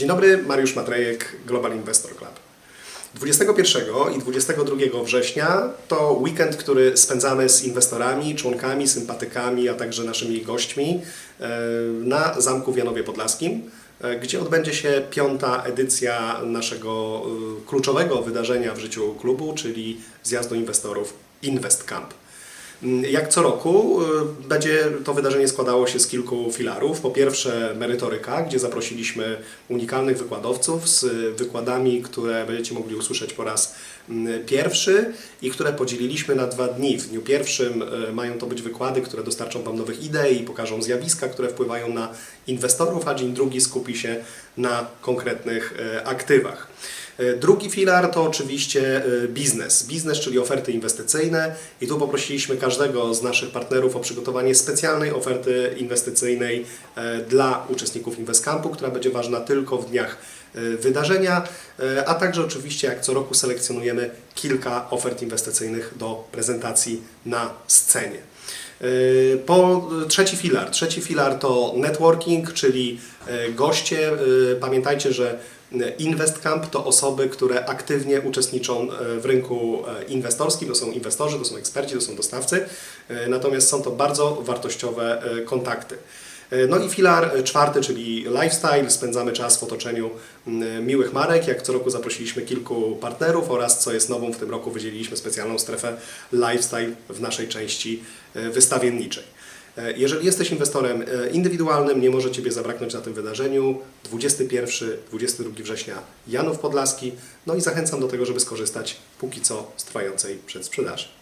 Dzień dobry, Mariusz Matrejek, Global Investor Club. 21 i 22 września to weekend, który spędzamy z inwestorami, członkami, sympatykami, a także naszymi gośćmi e, na Zamku w Janowie Podlaskim, e, gdzie odbędzie się piąta edycja naszego e, kluczowego wydarzenia w życiu klubu, czyli zjazdu inwestorów Invest Camp. Jak co roku y, będzie to wydarzenie składało się z kilku filarów. Po pierwsze merytoryka, gdzie zaprosiliśmy unikalnych wykładowców z wykładami, które będziecie mogli usłyszeć po raz mm, pierwszy i które podzieliliśmy na dwa dni. W dniu pierwszym y, mają to być wykłady, które dostarczą Wam nowych idei i pokażą zjawiska, które wpływają na inwestorów, a dzień drugi skupi się na konkretnych y, aktywach. Drugi filar to oczywiście biznes. Biznes, czyli oferty inwestycyjne i tu poprosiliśmy każdego z naszych partnerów o przygotowanie specjalnej oferty inwestycyjnej e, dla uczestników InvestCampu, która będzie ważna tylko w dniach e, wydarzenia, e, a także oczywiście jak co roku selekcjonujemy kilka ofert inwestycyjnych do prezentacji na scenie. E, Po trzeci filar. Trzeci filar to networking, czyli e, goście. E, Pamiętajcie, że InvestCamp to osoby, które aktywnie uczestniczą w rynku inwestorskim. To są inwestorzy, to są eksperci, to są dostawcy. Natomiast są to bardzo wartościowe kontakty. E, No i filar czwarty, czyli lifestyle. Spędzamy czas w otoczeniu miłych marek. Jak co roku zaprosiliśmy kilku partnerów oraz, co jest nową w tym roku, wydzieliliśmy specjalną strefę lifestyle w naszej części e, wystawienniczej. E, Jeżeli jesteś inwestorem indywidualnym, nie może Ciebie zabraknąć na tym wydarzeniu. 21-22 września Janów Podlaski. No i zachęcam do tego, żeby skorzystać póki co z trwającej przedsprzedaży.